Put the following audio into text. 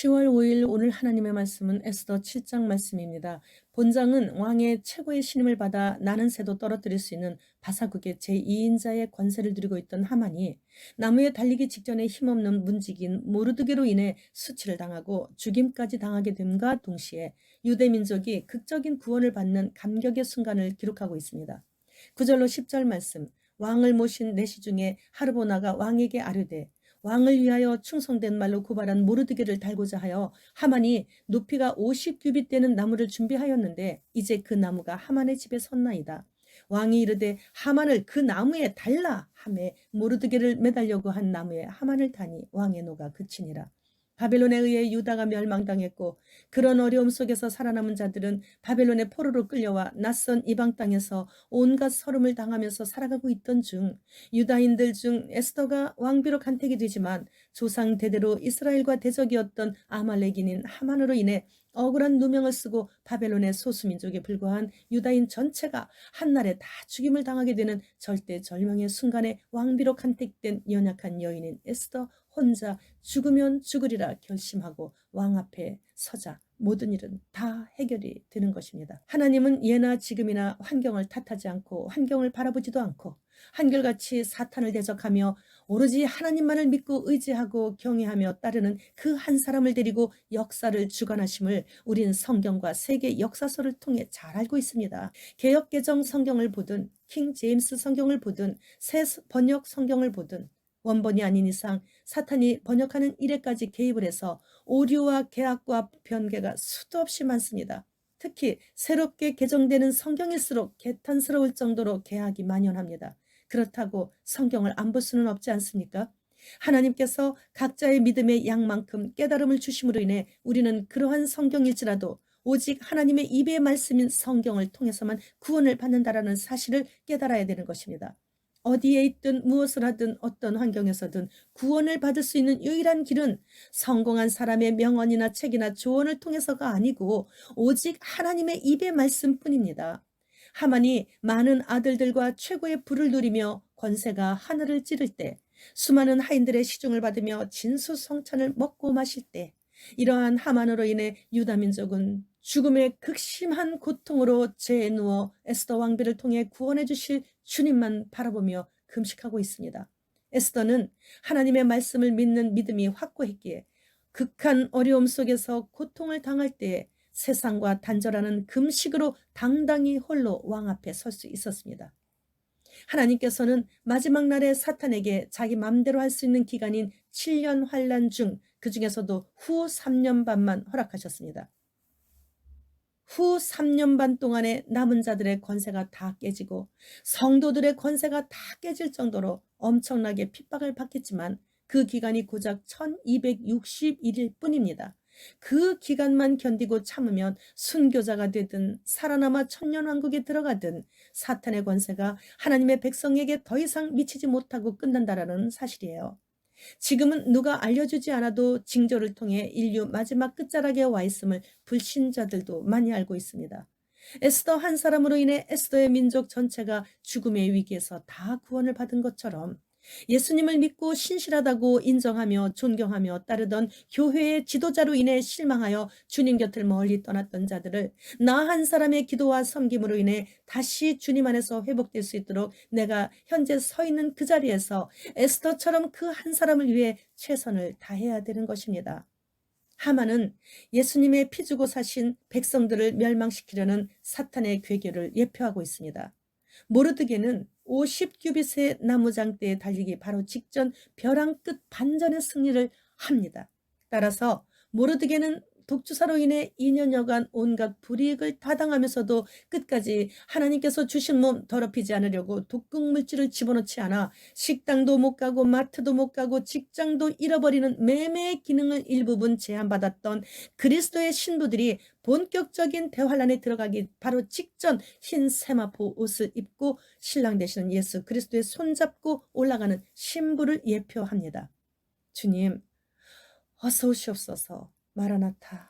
10월 5일 오늘 하나님의 말씀은 에스더 7장 말씀입니다. 본장은 왕의 최고의 신임을 받아 나는 새도 떨어뜨릴 수 있는 바사국의 제2인자의 권세를 누리고 있던 하만이 나무에 달리기 직전에 힘없는 문지긴 모르드게로 인해 수치를 당하고 죽임까지 당하게 됨과 동시에 유대 민족이 극적인 구원을 받는 감격의 순간을 기록하고 있습니다. 9절로 10절 말씀 왕을 모신 내시 중에 하르보나가 왕에게 아뢰되 왕을 위하여 충성된 말로 고발한 모르드게를 달고자 하여 하만이 높이가 50규빗 되는 나무를 준비하였는데 이제 그 나무가 하만의 집에 섰나이다. 왕이 이르되 하만을 그 나무에 달라 하매 모르드게를 매달려고 한 나무에 하만을 타니 왕의 노가 그치니라. 바벨론에 의해 유다가 멸망당했고 그런 어려움 속에서 살아남은 자들은 바벨론의 포로로 끌려와 낯선 이방 땅에서 온갖 서름을 당하면서 살아가고 있던 중 유다인들 중 에스더가 왕비로 간택이 되지만 조상 대대로 이스라엘과 대적이었던 아말렉인인 하만으로 인해 억울한 누명을 쓰고 바벨론의 소수민족에 불과한 유다인 전체가 한날에 다 죽임을 당하게 되는 절대절명의 순간에 왕비로 간택된 연약한 여인인 에스더 혼자 죽으면 죽으리라 결심하고 왕 앞에 서자 모든 일은 다 해결이 되는 것입니다. 하나님은 예나 지금이나 환경을 탓하지 않고 환경을 바라보지도 않고 한결같이 사탄을 대적하며 오로지 하나님만을 믿고 의지하고 경외하며 따르는 그 한 사람을 데리고 역사를 주관하심을 우린 성경과 세계 역사서를 통해 잘 알고 있습니다. 개혁개정 성경을 보든 킹 제임스 성경을 보든 새 번역 성경을 보든 원본이 아닌 이상 사탄이 번역하는 일에까지 개입을 해서 오류와 계약과 변개가 수도 없이 많습니다. 특히 새롭게 개정되는 성경일수록 개탄스러울 정도로 계약이 만연합니다. 그렇다고 성경을 안 볼 수는 없지 않습니까? 하나님께서 각자의 믿음의 양만큼 깨달음을 주심으로 인해 우리는 그러한 성경일지라도 오직 하나님의 입의 말씀인 성경을 통해서만 구원을 받는다라는 사실을 깨달아야 되는 것입니다. 어디에 있든 무엇을 하든 어떤 환경에서든 구원을 받을 수 있는 유일한 길은 성공한 사람의 명언이나 책이나 조언을 통해서가 아니고 오직 하나님의 입의 말씀뿐입니다. 하만이 많은 아들들과 최고의 부를 누리며 권세가 하늘을 찌를 때 수많은 하인들의 시중을 받으며 진수성찬을 먹고 마실 때 이러한 하만으로 인해 유다 민족은 죽음의 극심한 고통으로 죄에 누워 에스더 왕비를 통해 구원해 주실 주님만 바라보며 금식하고 있습니다. 에스더는 하나님의 말씀을 믿는 믿음이 확고했기에 극한 어려움 속에서 고통을 당할 때에 세상과 단절하는 금식으로 당당히 홀로 왕 앞에 설 수 있었습니다. 하나님께서는 마지막 날에 사탄에게 자기 맘대로 할 수 있는 기간인 7년 환란 중 그 중에서도 후 3년 반만 허락하셨습니다. 후 3년 반 동안에 남은 자들의 권세가 다 깨지고 성도들의 권세가 다 깨질 정도로 엄청나게 핍박을 받겠지만 그 기간이 고작 1261일 뿐입니다. 그 기간만 견디고 참으면 순교자가 되든 살아남아 천년왕국에 들어가든 사탄의 권세가 하나님의 백성에게 더 이상 미치지 못하고 끝난다라는 사실이에요. 지금은 누가 알려주지 않아도 징조를 통해 인류 마지막 끝자락에 와 있음을 불신자들도 많이 알고 있습니다. 에스더 한 사람으로 인해 에스더의 민족 전체가 죽음의 위기에서 다 구원을 받은 것처럼 예수님을 믿고 신실하다고 인정하며 존경하며 따르던 교회의 지도자로 인해 실망하여 주님 곁을 멀리 떠났던 자들을 나 한 사람의 기도와 섬김으로 인해 다시 주님 안에서 회복될 수 있도록 내가 현재 서 있는 그 자리에서 에스더처럼 그 한 사람을 위해 최선을 다해야 되는 것입니다. 하만은 예수님의 피 주고 사신 백성들을 멸망시키려는 사탄의 괴계를 예표하고 있습니다. 모르드게는 50 규빗의 나무장대에 달리기 바로 직전 벼랑 끝 반전의 승리를 합니다. 따라서 모르드게는 독주사로 인해 2년여간 온갖 불이익을 타당하면서도 끝까지 하나님께서 주신 몸 더럽히지 않으려고 독극 물질을 집어넣지 않아 식당도 못 가고 마트도 못 가고 직장도 잃어버리는 매매의 기능을 일부분 제한받았던 그리스도의 신부들이 본격적인 대환란에 들어가기 바로 직전 흰 세마포 옷을 입고 신랑 되시는 예수 그리스도의 손잡고 올라가는 신부를 예표합니다. 주님, 어서 오시옵소서. 마라나타